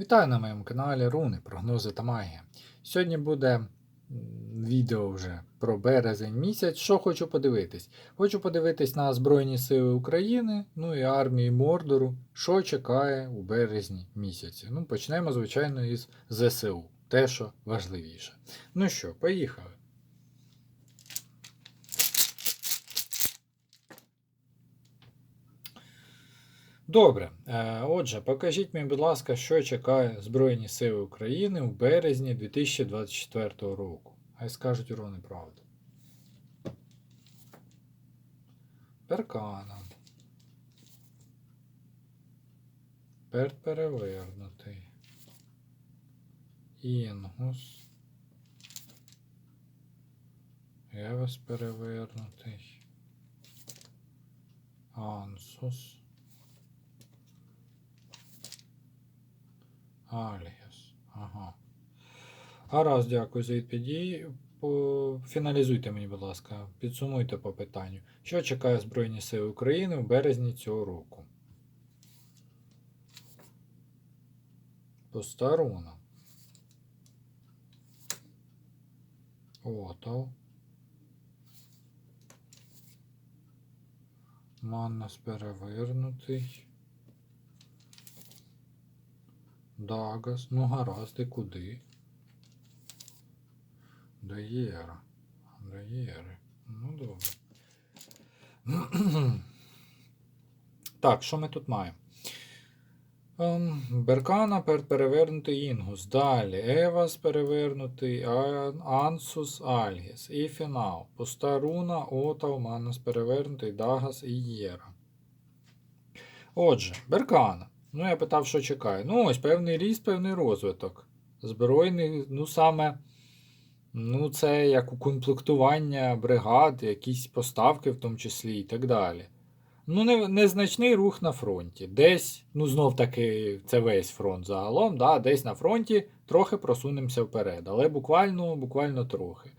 Вітаю на моєму каналі Руни, прогнози та магія. Сьогодні буде відео вже про березень місяць. Що хочу подивитись? Хочу подивитись на Збройні Сили України, ну і армії Мордору, що чекає у березні місяці. Ну, почнемо, звичайно, із ЗСУ. Те, що важливіше. Ну що, поїхали. Добре. Е, Отже, покажіть мені, будь ласка, що чекає Збройні Сили України у березні 2024 року. Хай скажуть урони правду. Перкана. Перт перевернутий. Інгус. Евес перевернутий. Ансус. Аліас. Ага. Гаразд, дякую за відповіді. Фіналізуйте мені, будь ласка, підсумуйте по питанню. Що чекає Збройні Сили України в березні цього року? Постаруна. Отал. Маннас перевернутий. Дагас. Ну гаразд, і куди? До Єра. До Єри. Ну добре. так, що ми тут маємо? Ем, Беркана пер- перевернутий Інгус. Далі Евас перевернутий, Ансус Альгіс. І фінал. Пуста руна, Отав, Манус перевернутий, Дагас і Єра. Отже, Беркана. Ну, я питав, що чекає. Ну, ось певний ріст, певний розвиток. Збройний, ну саме, ну, це як укомплектування бригад, якісь поставки, в тому числі, і так далі. Ну, не, незначний рух на фронті. Десь, ну знов таки, це весь фронт загалом, да, десь на фронті трохи просунемося вперед, але буквально, буквально трохи.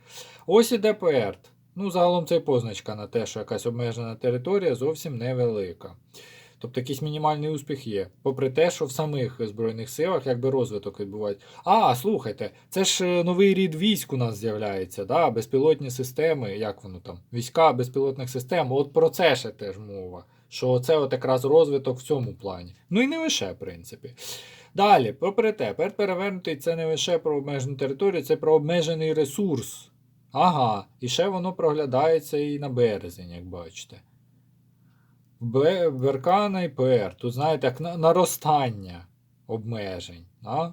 Ось іде ПЕРТ. Ну, загалом це і позначка на те, що якась обмежена територія зовсім невелика. Тобто якийсь мінімальний успіх є, попри те, що в самих Збройних силах якби розвиток відбувається. А, слухайте, це ж е, новий рід військ у нас з'являється, да? безпілотні системи, як воно там, війська безпілотних систем, от про це ще теж мова. Що це от якраз розвиток в цьому плані. Ну і не лише, в принципі. Далі, попри те, пер перевернутий це не лише про обмежену територію, це про обмежений ресурс. Ага, і ще воно проглядається і на березень, як бачите. Беркана і ПР. Тут, знаєте, як наростання обмежень. А?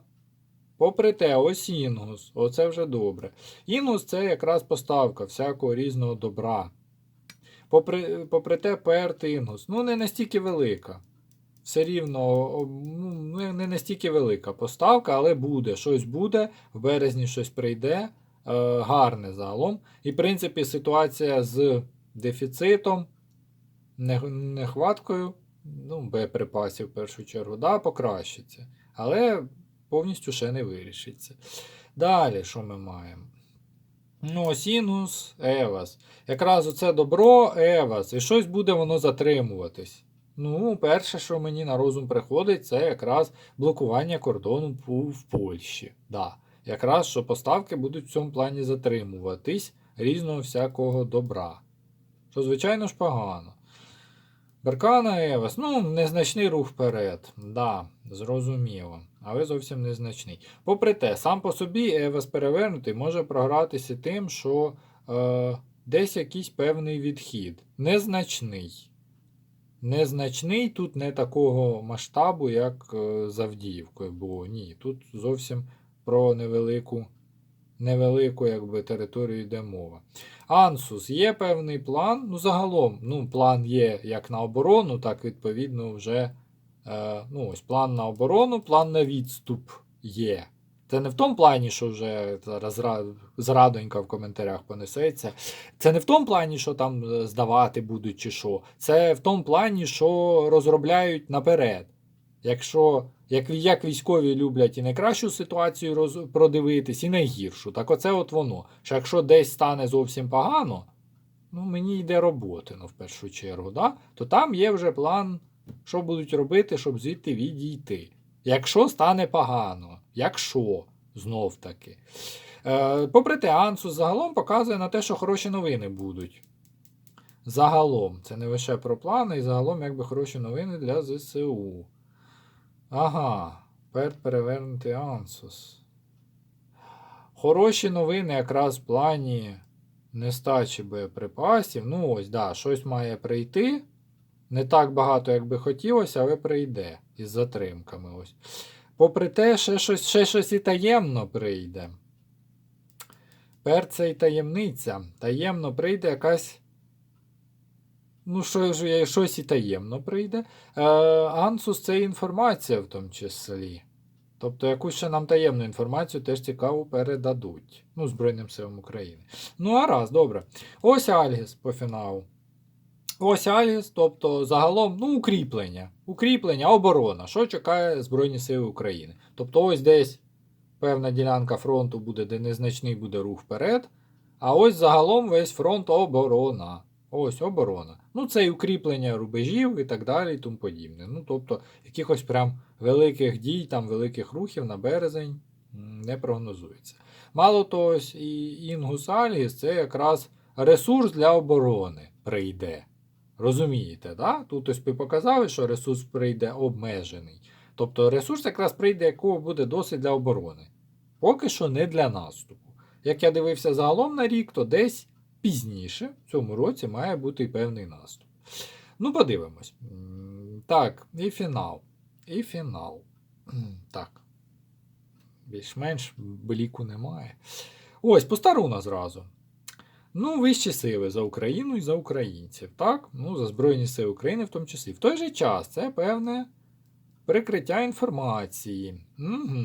Попри те, ось Інгус, оце вже добре. Інгус це якраз поставка всякого різного добра. Попри, попри те, ПР та Інгус, ну не настільки велика. Все рівно ну, не- настільки велика поставка, але буде. Щось буде, в березні щось прийде. Е, гарне загалом. І, в принципі, ситуація з дефіцитом нехваткою, ну, боєприпасів в першу чергу, да, покращиться. Але повністю ще не вирішиться. Далі, що ми маємо? Ну, Сінус, Евас. Якраз оце добро, Евас, і щось буде воно затримуватись. Ну, перше, що мені на розум приходить, це якраз блокування кордону в Польщі. Да. Якраз що поставки будуть в цьому плані затримуватись різного всякого добра. Що, звичайно ж, погано. Беркана Евас, ну, незначний рух вперед. Да, зрозуміло. Але зовсім незначний. Попри те, сам по собі Евас перевернутий може програтися тим, що е, десь якийсь певний відхід. Незначний. Незначний тут не такого масштабу, як е, з було. Ні, тут зовсім про невелику, невелику якби, територію йде мова. Ансус є певний план. Ну, загалом, ну, план є як на оборону, так відповідно вже е, ну, ось план на оборону, план на відступ є. Це не в тому плані, що вже зараз зра- зрадонька в коментарях понесеться. Це не в тому плані, що там е, здавати будуть чи що. Це в тому плані, що розробляють наперед. Якщо як, як військові люблять і найкращу ситуацію роз, продивитись, і найгіршу, так оце от воно. Що якщо десь стане зовсім погано, ну мені йде роботи, ну, в першу чергу, да? то там є вже план, що будуть робити, щоб звідти відійти. Якщо стане погано. Якщо, знов таки. Е, попри те, Ансус загалом показує на те, що хороші новини будуть. Загалом, це не лише про плани, і загалом, якби хороші новини для ЗСУ. Ага, перед перевернутий Ансус. Хороші новини якраз в плані нестачі боєприпасів. Ну, ось, да, щось має прийти. Не так багато, як би хотілося, але прийде із затримками. ось. Попри те, ще щось, ще щось і таємно прийде. Перце і таємниця. Таємно прийде якась. Ну, що ж, щось і таємно прийде. Е, Ансус це інформація в тому числі. Тобто якусь ще нам таємну інформацію теж цікаву передадуть. Ну, Збройним силам України. Ну, а раз, добре. Ось Альгіс по фіналу. Ось Альгіс, тобто загалом ну, укріплення. Укріплення, оборона. Що чекає Збройні Сили України? Тобто, ось десь певна ділянка фронту буде, де незначний буде рух вперед. А ось загалом весь фронт оборона. Ось оборона. Ну, це і укріплення рубежів і так далі, і тому подібне. Ну, тобто, якихось прям великих дій, там великих рухів на березень не прогнозується. Мало того, і Інгус Альгіс це якраз ресурс для оборони прийде. Розумієте, да? Тут ось ви показали, що ресурс прийде обмежений. Тобто ресурс якраз прийде, якого буде досить для оборони. Поки що не для наступу. Як я дивився загалом на рік, то десь пізніше в цьому році має бути і певний наступ. Ну, подивимось. Так, і фінал. І фінал. Так. Більш-менш бліку немає. Ось, постаруна зразу. Ну, вищі сили за Україну і за українців, так? Ну, за Збройні Сили України в тому числі. В той же час це певне прикриття інформації. Угу.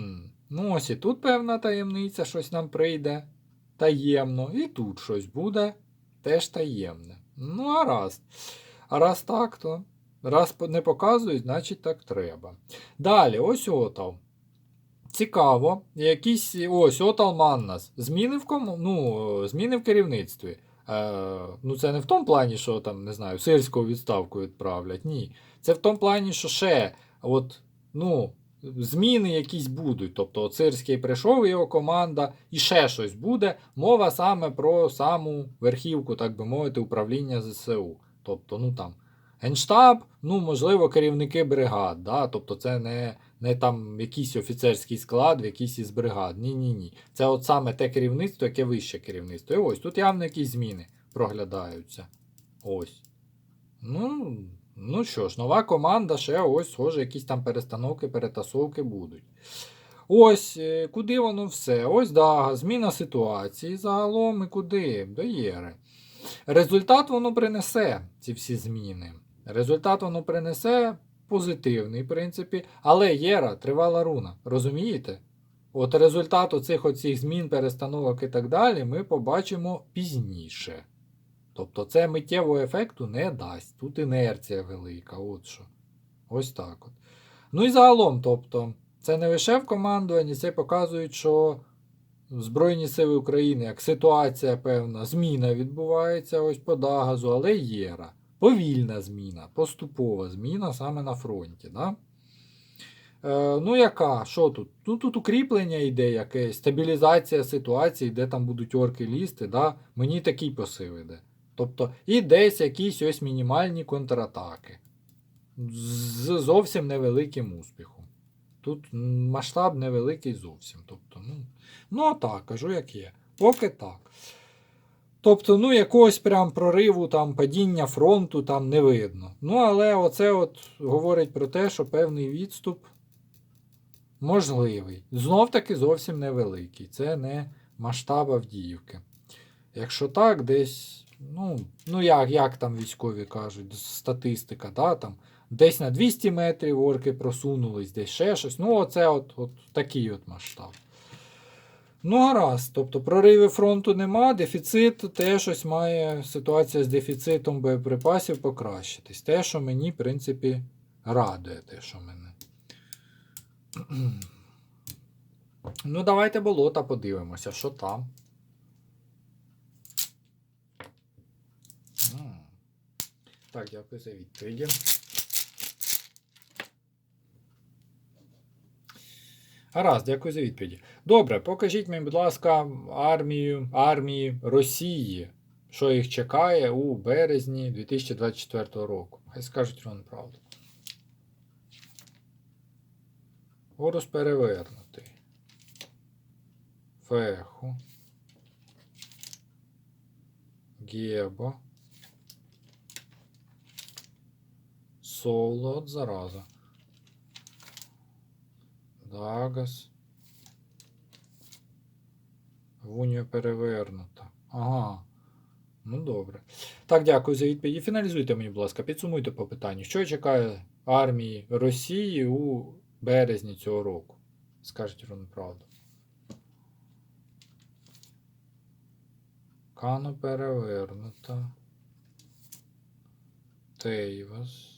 Ну, ось і тут певна таємниця, щось нам прийде таємно, і тут щось буде теж таємне. Ну, а раз. А раз так, то раз не показують, значить так треба. Далі, ось Отал. Цікаво, якісь ось Отал Маннас. Зміни в кому? Ну, зміни в керівництві. Е, ну, це не в тому плані, що там, не знаю, сирську відставку відправлять. Ні. Це в тому плані, що ще от, ну, зміни якісь будуть. Тобто от Сирський прийшов, його команда, і ще щось буде. Мова саме про саму верхівку, так би мовити, управління ЗСУ. Тобто, ну там. Генштаб, ну, можливо, керівники бригад. Да? Тобто це не, не там якийсь офіцерський склад в якійсь із бригад. Ні-ні-ні. Це от саме те керівництво, яке вище керівництво. І ось тут явно якісь зміни проглядаються. Ось. Ну, ну що ж, нова команда, ще ось, схоже, якісь там перестановки, перетасовки будуть. Ось, е, куди воно все? Ось да, зміна ситуації загалом і куди? До Єри. Результат воно принесе, ці всі зміни. Результат воно принесе позитивний, в принципі, але Єра тривала руна. Розумієте? От результат оцих оцих змін, перестановок і так далі ми побачимо пізніше. Тобто це миттєвого ефекту не дасть. Тут інерція велика. От що. Ось так от. Ну і загалом, тобто, це не лише в командуванні, це показують, що Збройні Сили України, як ситуація певна, зміна відбувається ось по Дагазу, але єра. Повільна зміна, поступова зміна саме на фронті. Да? Е, ну, яка? Що тут? Ну, тут укріплення йде якесь, стабілізація ситуації, де там будуть орки лізти. Да? Мені такий посил іде. Тобто, і десь якісь ось мінімальні контратаки. З зовсім невеликим успіхом. Тут масштаб невеликий зовсім. Тобто, ну, ну так, кажу, як є. Поки так. Тобто, ну, якогось прям прориву, там, падіння фронту там не видно. Ну, але оце от говорить про те, що певний відступ можливий. Знов таки зовсім невеликий. Це не масштаб Авдіївки. Якщо так, десь, ну, ну як, як там військові кажуть, статистика, да, там, десь на 200 метрів орки просунулись, десь ще щось. Ну, оце от, от такий от масштаб. Ну, гаразд. Тобто прориви фронту нема, дефіцит теж ось має ситуація з дефіцитом боєприпасів покращитись. Те, що мені, в принципі, радує те, що мене. Ну, давайте болота подивимося, що там. Так, дякую за відповіді. Гаразд, дякую за відповіді. Добре, покажіть мені, будь ласка, армію, армії Росії, що їх чекає у березні 2024 року. Хай скажуть вам правду. Горус перевернутий. Феху. Гебо. Соло, от зараза. Дагас. Вунія перевернута. Ага. Ну добре. Так, дякую за відповідь. І Фіналізуйте мені, будь ласка, підсумуйте по питанню. Що чекає армії Росії у березні цього року? Скажіть вам правду. Кано перевернута. Тейвас.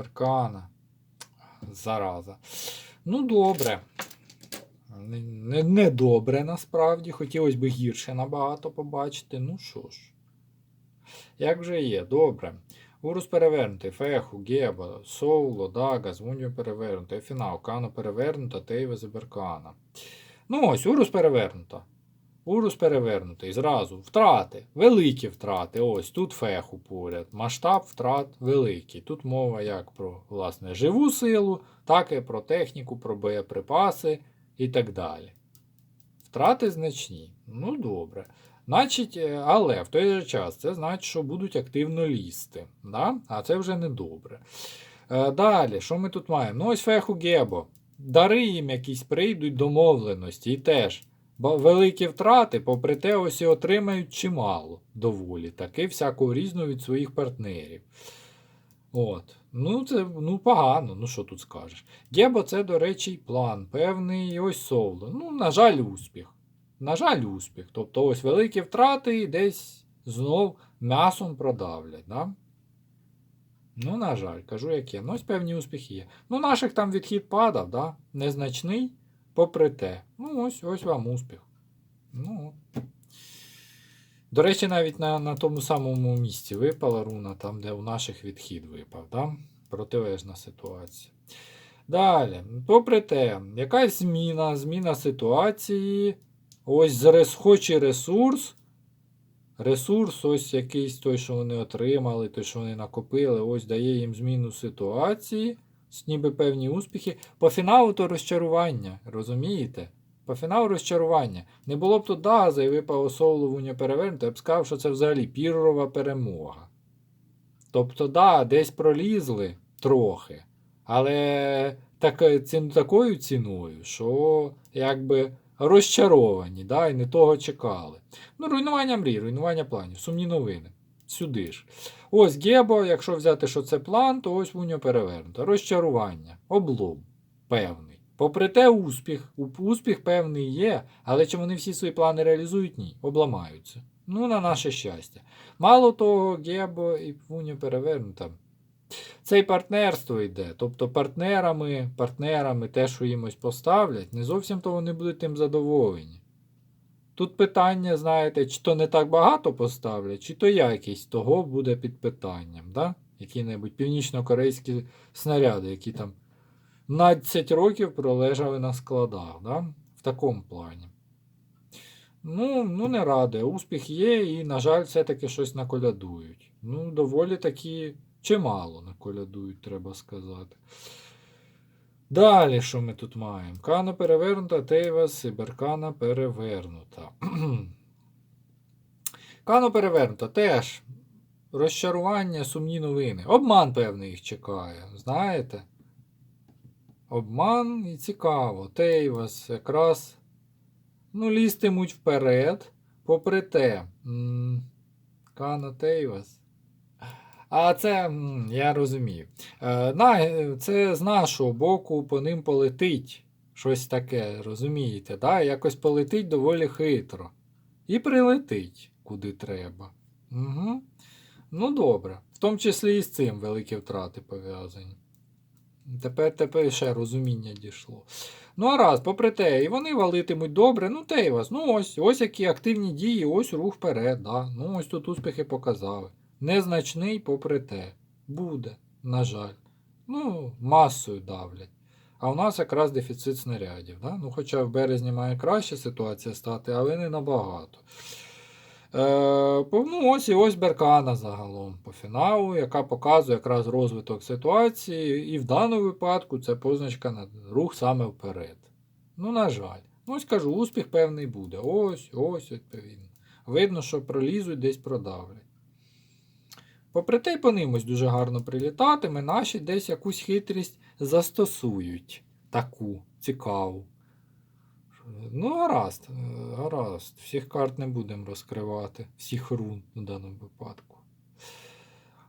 Аркана. Зараза. Ну, добре. Не, не, добре насправді. Хотілося б гірше набагато побачити. Ну що ж. Як же є, добре. Урус перевернутий, Феху, Геба, Соуло, Дага, Звуньо перевернутий, Фінал, Кано перевернута, Тейве Зеберкана. Ну ось, Урус перевернута. Урус перевернутий. Зразу. Втрати. Великі втрати. Ось тут феху поряд. Масштаб втрат великий. Тут мова як про власне живу силу, так і про техніку, про боєприпаси і так далі. Втрати значні. Ну, добре. Значить, е, але в той же час це значить, що будуть активно лізти. Да? А це вже не добре. Е, Далі, що ми тут маємо? Ну, ось феху Гебо. Дари їм якісь прийдуть домовленості і теж. Бо великі втрати, попри те, ось і отримають чимало доволі, таки всякого різного від своїх партнерів. От. Ну, це ну, погано, ну що тут скажеш. Гебо це, до речі, й план, певний і ось соло. Ну, на жаль, успіх. На жаль, успіх. Тобто ось великі втрати і десь знов м'ясом продавлять. Да? Ну, на жаль, кажу, яке. Ну, ось певні успіхи є. Ну, наших там відхід падав, да? незначний, попри те. Ну, ось ось вам успіх. Ну. До речі, навіть на, на тому самому місці випала руна, там, де у наших відхід випав. Да? Протилежна ситуація. Далі, попри те, якась зміна, зміна ситуації. Ось хоч і ресурс. Ресурс, ось якийсь той, що вони отримали, той, що вони накопили, ось дає їм зміну ситуації, ніби певні успіхи. По фіналу то розчарування, розумієте? По фіналу розчарування. Не було б тут Даза і випало соло вуня перевернути, я б сказав, що це взагалі піррова перемога. Тобто, да, десь пролізли трохи, але так, цін, такою ціною, що якби розчаровані, да, і не того чекали. Ну, руйнування мрій, руйнування планів, сумні новини. Сюди ж. Ось Гебо, якщо взяти, що це план, то ось Вуньо перевернуто. Розчарування, облом певний. Попри те, успіх. Успіх певний є, але чи вони всі свої плани реалізують? Ні. Обламаються. Ну, на наше щастя. Мало того, Гебо і Вуньо перевернуто. Це й партнерство йде. Тобто партнерами, партнерами те, що їм ось поставлять, не зовсім то вони будуть тим задоволені. Тут питання, знаєте, чи то не так багато поставлять, чи то якість того буде під питанням. Да? Які-небудь північно-корейські снаряди, які там 12 років пролежали на складах. Да? В такому плані. Ну, ну не радує. Успіх є, і, на жаль, все-таки щось наколядують. Ну, доволі таки чимало наколядують, треба сказати. Далі, що ми тут маємо? Кана перевернута, Тейва, Сиберкана перевернута. Кано перевернута теж. Розчарування, сумні новини. Обман, певний, їх чекає. Знаєте? Обман і цікаво. Тейвас якраз ну, лізтимуть вперед. Попри те. м, Кано Тейвас. А це, я розумію. Е, е, це з нашого боку по ним полетить щось таке, розумієте? Да? Якось полетить доволі хитро. І прилетить куди треба. Угу. Ну добре. В тому числі і з цим великі втрати пов'язані. Тепер, тепер ще розуміння дійшло. Ну, а раз, попри те, і вони валитимуть добре, ну те й вас. Ну ось, ось які активні дії, ось рух вперед. Да. Ну ось тут успіхи показали. Незначний, попри те. Буде, на жаль. Ну, масою давлять. А у нас якраз дефіцит снарядів. Да? Ну, хоча в березні має краща ситуація стати, але не набагато. Е, ну, ось і ось Беркана загалом по фіналу, яка показує якраз розвиток ситуації. І в даному випадку це позначка на рух саме вперед. Ну, на жаль. Ну, ось кажу, успіх певний буде. Ось, ось, відповідно. Видно, що пролізуть, десь продавлять. Попри те, й по нимось дуже гарно прилітатиме, наші десь якусь хитрість застосують. Таку цікаву. Ну, гаразд, е, гаразд. Всіх карт не будемо розкривати, всіх рун в даному випадку.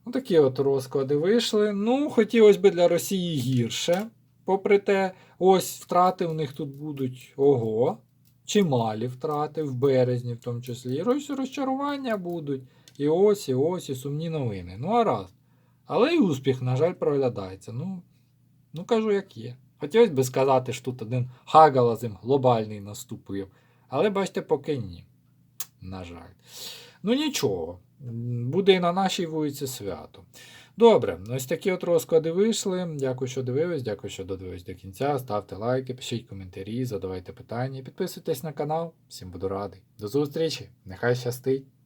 Ну, такі от розклади вийшли. Ну, хотілося б для Росії гірше. Попри те, ось втрати у них тут будуть ого. Чималі втрати в березні, в тому числі. І розчарування будуть. І ось, і ось, і сумні новини. Ну, гаразд. Але і успіх, на жаль, проглядається. Ну, ну кажу, як є. Хотілося б сказати, що тут один хагалазим глобальний наступив. Але бачите, поки ні. На жаль. Ну нічого. Буде і на нашій вулиці свято. Добре, ось такі от розклади вийшли. Дякую, що дивились, дякую, що додивились до кінця. Ставте лайки, пишіть коментарі, задавайте питання, підписуйтесь на канал. Всім буду радий. До зустрічі! Нехай щастить!